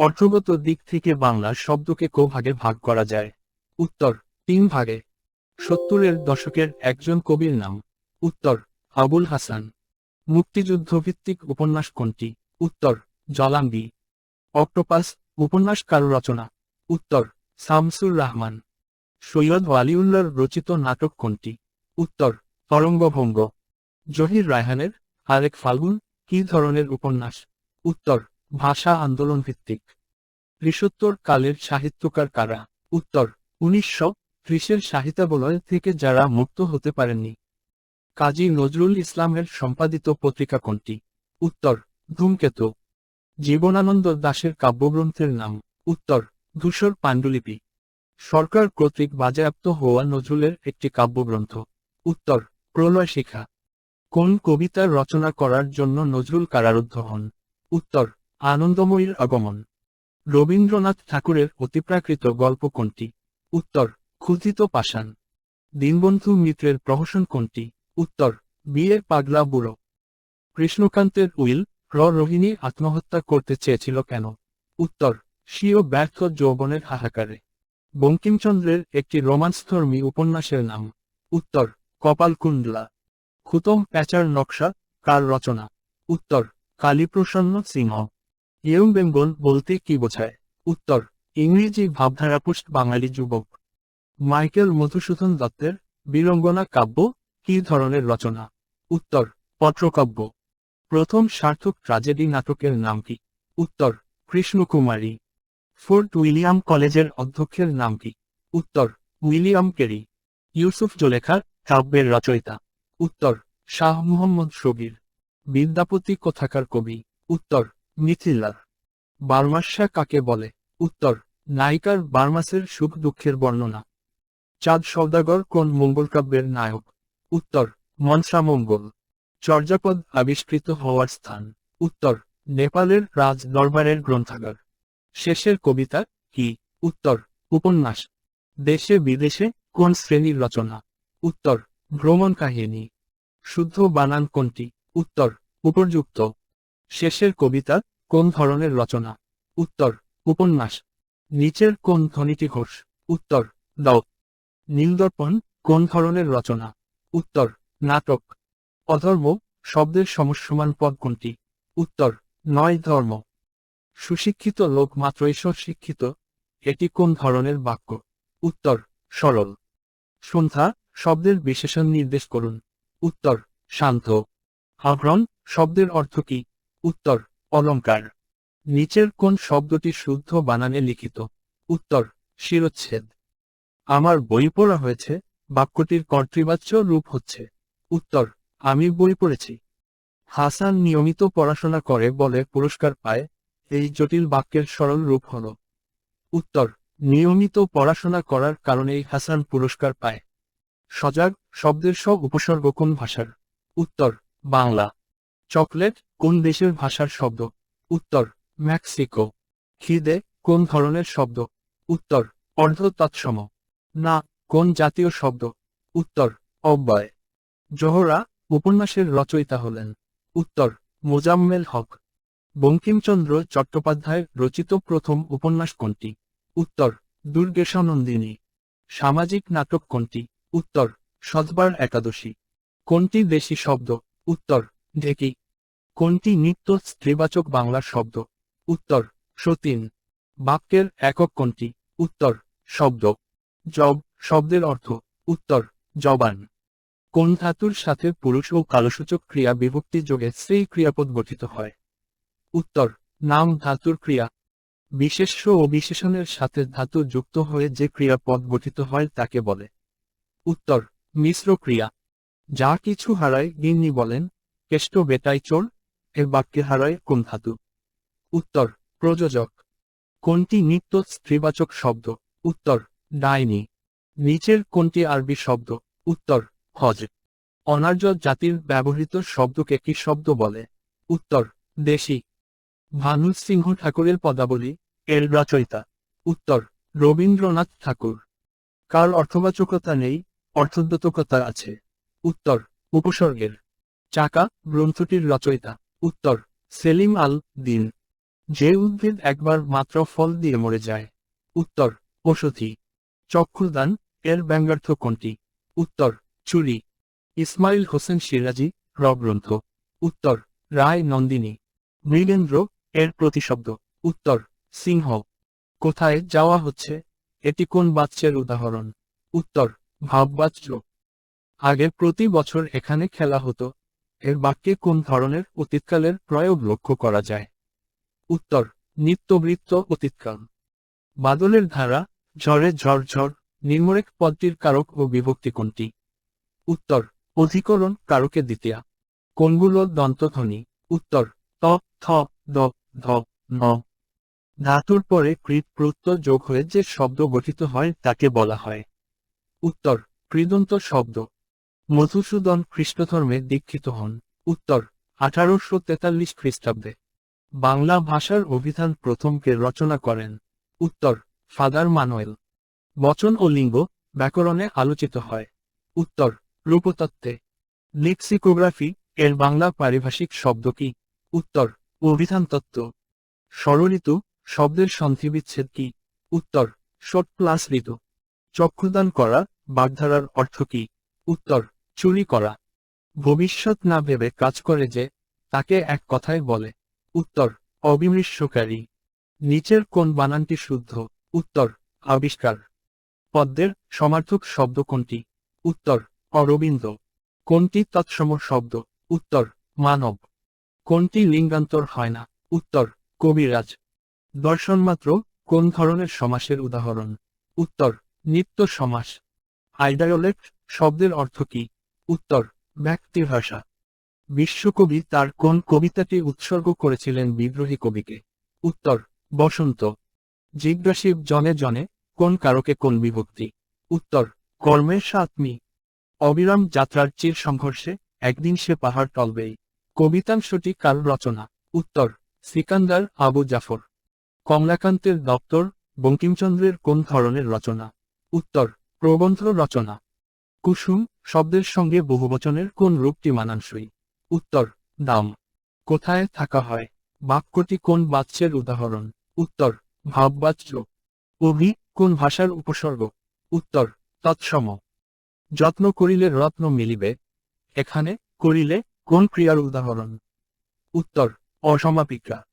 অর্থগত দিক থেকে বাংলা শব্দকে কো ভাগে ভাগ করা যায়। উত্তর, তিন ভাগে। সত্তরের দশকের একজন কবির নাম। উত্তর, আবুল হাসান। মুক্তিযুদ্ধভিত্তিক উপন্যাস কোনটি? উত্তর জলাম্বি অক্টোপাস, উপন্যাস কার রচনা। উত্তর, শামসুর রহমান। সৈয়দ ওয়ালিউল্লার রচিত নাটক কোনটি? উত্তর, তরঙ্গভঙ্গ। জহির রায়হানের আরেক ফাল্গুন, কি ধরনের উপন্যাস? উত্তর ভাষা আন্দোলন ভিত্তিক ত্রিশোত্তর কালের সাহিত্যকার কারা? উত্তর, উনিশশো ত্রিশের সাহিত্যাবলয় থেকে যারা মুক্ত হতে পারেননি। কাজী নজরুল ইসলামের সম্পাদিত পত্রিকা কোনটি? উত্তর, ধূমকেতু। জীবনানন্দ দাশের কাব্যগ্রন্থের নাম। উত্তর, ধূসর পাণ্ডুলিপি। সরকার কর্তৃক বাজেয়াপ্ত হওয়া নজরুলের একটি কাব্যগ্রন্থ। উত্তর, প্রলয় শিখা। কোন কবিতার রচনা করার জন্য নজরুল কারারুদ্ধ হন? উত্তর আনন্দময়ীর আগমন। রবীন্দ্রনাথ ঠাকুরের অতিপ্রাকৃত গল্প কোনটি? উত্তর, ক্ষুধিত পাষাণ। দীনবন্ধু মিত্রের প্রহসন কোনটি? উত্তর বিয়ে পাগলা বুড়ো। কৃষ্ণকান্তের উইল, র রোহিণী আত্মহত্যা করতে চেয়েছিল কেন? উত্তর, স্বীয় ব্যর্থ যৌবনের হাহাকারে। বঙ্কিমচন্দ্রের একটি রোমান্সধর্মী উপন্যাসের নাম। উত্তর, কপালকুণ্ডলা। খুতম প্যাচার নকশা, কার রচনা? উত্তর, কালীপ্রসন্ন সিংহ। ইয়ং বেঙ্গল বলতে কি বোঝায়? উত্তর, ইংরেজি ভাবধারাপুষ্ট বাঙালি যুবক। মাইকেল মধুসূদন দত্তের বীরঙ্গনা কাব্য, কি ধরনের রচনা? উত্তর, পত্রকাব্য। প্রথম সার্থক ট্রাজেডি নাটকের নাম কি? উত্তর, কৃষ্ণকুমারী। ফোর্ট উইলিয়াম কলেজের অধ্যক্ষের নাম কি? উত্তর, উইলিয়াম কেরি। ইউসুফ জোলেখার কাব্যের রচয়িতা। উত্তর, শাহ মুহম্মদ শবীর। বিদ্যাপতি কোথাকার কবি? উত্তর মিথিলার বার্মাসা কাকে বলে? উত্তর, নায়িকার বার্মাসের সুখ দুঃখের বর্ণনা। চাঁদ সৌদাগর কোন মঙ্গল কাব্যের নায়ক? উত্তর, মনসা মঙ্গল। চর্যাপদ আবিষ্কৃত হওয়ার স্থান। উত্তর, নেপালের রাজ দরবারের গ্রন্থাগার। শেষের কবিতা কি? উত্তর, উপন্যাস। দেশে বিদেশে কোন শ্রেণির রচনা? উত্তর, ভ্রমণ কাহিনী। শুদ্ধ বানান কোনটি? উত্তর, উপযুক্ত। শেষের কবিতা, কোন ধরনের রচনা? উত্তর, উপন্যাস। নিচের কোন ধ্বনিটি ঘোষ? উত্তর, দাও। নীলদর্পণ, কোন ধরনের রচনা? উত্তর, নাটক। অধর্ম, শব্দের সমস্যমান পদ কোনটি? উত্তর, নয় ধর্ম। সুশিক্ষিত লোক মাত্র ঈশ্বর শিক্ষিত, এটি কোন ধরনের বাক্য? উত্তর, সরল। সন্ধ্যা, শব্দের বিশেষণ নির্দেশ করুন। উত্তর, শান্ত। আভরণ শব্দের অর্থ কি? উত্তর অলংকার নিচের কোন শব্দটি শুদ্ধ বানানে লিখিত? উত্তর, শিরচ্ছেদ। আমার বই পড়া হয়েছে, বাক্যটির কর্তৃবাচ্য রূপ হচ্ছে। উত্তর, আমি বই পড়েছি। হাসান নিয়মিত পড়াশোনা করে বলে পুরস্কার পায়, এই জটিল বাক্যের সরল রূপ হল। উত্তর, নিয়মিত পড়াশোনা করার কারণেই হাসান পুরস্কার পায়। সজাগ শব্দের সব উপসর্গ কোন ভাষার? উত্তর, বাংলা। চকলেট কোন দেশের ভাষার শব্দ? উত্তর, মেক্সিকো। খিদে, কোন ধরনের শব্দ? উত্তর অর্ধ তৎসম না, কোন জাতীয় শব্দ? উত্তর, অব্যয়। জোহরা, উপন্যাসের রচয়িতা হলেন। উত্তর, মোজাম্মেল হক। বঙ্কিমচন্দ্র চট্টোপাধ্যায় রচিত প্রথম উপন্যাস কোনটি? উত্তর, দুর্গেশানন্দিনী। সামাজিক নাটক কোনটি? উত্তর, সদবার একাদশী। কোনটি দেশি শব্দ? উত্তর, ঢেকি। কোনটি নিত্য স্ত্রীবাচক বাংলা শব্দ? উত্তর, সতীন। বাক্যের একক কোনটি? উত্তর, শব্দ। জব, শব্দের অর্থ। উত্তর, জবান। কোন ধাতুর সাথে পুরুষ ও কালসূচক ক্রিয়া বিভক্তি যোগে সেই ক্রিয়াপদ গঠিত হয়? উত্তর, নাম ধাতুর ক্রিয়া। বিশেষ্য ও বিশেষণের সাথে ধাতু যুক্ত হয়ে যে ক্রিয়াপদ গঠিত হয় তাকে বলে। উত্তর, মিশ্র ক্রিয়া। যা কিছু হারায় গিন্নি বলেন, কেষ্ট বেটাই চোর এ বাক্যে হারায় কোন ধাতু? উত্তর, প্রযোজক। কোনটি নিত্য স্ত্রীবাচক শব্দ? উত্তর, ডাইনি। নিচের কোনটি আরবি শব্দ? উত্তর, হজ। অনার্য জাতির ব্যবহৃত শব্দকে কি শব্দ বলে? উত্তর, দেশি। ভানু সিংহ ঠাকুরের পদাবলী, এর রচয়িতা। উত্তর, রবীন্দ্রনাথ ঠাকুর। কার অর্থবাচকতা নেই, অর্থোদ্যতকতা আছে। উত্তর, উপসর্গের। চাকা, গ্রন্থটির রচয়িতা। উত্তর, সেলিম আল দিন যে উদ্ভিদ একবার মাত্র ফল দিয়ে মরে যায়। উত্তর, ওষধি। চক্ষুদান, এর ব্যঙ্গার্থ কোনটি? উত্তর, চুরি। ইসমাইল হোসেন সিরাজি রগ্রন্থ উত্তর, রায় নন্দিনী। মৃগেন্দ্র, এর প্রতিশব্দ। উত্তর, সিংহ। কোথায় যাওয়া হচ্ছে? এটি কোন বাচ্চের উদাহরণ? উত্তর, ভাববাচ্য। আগে প্রতি বছর এখানে খেলা হতো। এর বাক্যে কোন ধরনের অতীতকালের প্রয়োগ লক্ষ্য করা যায়? উত্তর, নিত্যবৃত্ত অতীতকাল। বাদলের ধারা, ঝড়ে ঝড় ঝড় নির্মরেক পদটির কারক ও বিভক্তি কোনটি? উত্তর, অধিকরণ কারকে দ্বিতীয়া। কোনগুলো দন্তধ্বনি? উত্তর, ত, থ, দ, ধ, ন। ধাতুর পরে কৃত প্রত্যয় যোগ হয়ে যে শব্দ গঠিত হয় তাকে বলা হয়। উত্তর, কৃদন্ত শব্দ। মধুসূদন খ্রিস্টধর্মে দীক্ষিত হন। উত্তর, আঠারোশো তেতাল্লিশ খ্রিস্টাব্দে। বাংলা ভাষার অভিধান প্রথমকে রচনা করেন। উত্তর, ফাদার মানুয়েল। বচন ও লিঙ্গ ব্যাকরণে আলোচিত হয়। উত্তর, রূপতত্ত্বে। লেক্সিকোগ্রাফি এর বাংলা পারিভাষিক শব্দ কি? উত্তর অভিধান তত্ত্ব ষড়ঋতু শব্দের সন্ধিবিচ্ছেদ কি? উত্তর শট প্লাস ঋতু। চক্ষুদান করা বাগধারার অর্থ কি? উত্তর চুরি করা। ভবিষ্যৎ না ভেবে কাজ করে যে, তাকে এক কথায় বলে, উত্তর, অবিমৃষ্যকারী। নিচের কোন বানানটি শুদ্ধ? উত্তর, আবিষ্কার। পদ্মের সমার্থক শব্দ কোনটি? উত্তর, অরবিন্দ। কোনটি তৎসম শব্দ? উত্তর, মানব। কোনটি লিঙ্গান্তর হয় না? উত্তর, কবিরাজ। দর্শনমাত্র কোন ধরনের সমাসের উদাহরণ? উত্তর, নিত্য সমাস। আইডায়োলেক্ট শব্দের অর্থ কি? উত্তর ব্যক্তিভাষা বিশ্বকবি তার কোন কবিতাটি উৎসর্গ করেছিলেন বিদ্রোহী কবিকে? উত্তর, বসন্ত। জিজ্ঞাসিব জনে জনে, কোন কারকে কোন বিভক্তি? উত্তর, কর্মের সাতমি। অবিরাম যাত্রার চির সংঘর্ষে, একদিন সে পাহাড় টলবেই। কবিতাংশটি কার রচনা? উত্তর, সিকান্দার আবু জাফর। কমলাকান্তের দপ্তর বঙ্কিমচন্দ্রের কোন ধরনের রচনা? উত্তর, প্রবন্ধ রচনা। কুসুম শব্দের সঙ্গে বহুবচনের কোন রূপটি মানানসই? উত্তর, দাম। কোথায় থাকা হয়? বাক্যটি কোন বাচ্যের উদাহরণ? উত্তর, ভাববাচ্য। অভি, কোন ভাষার উপসর্গ? উত্তর, তৎসম। যত্ন করিলে রত্ন মিলিবে। এখানে করিলে কোন ক্রিয়ার উদাহরণ? উত্তর, অসমাপিকা।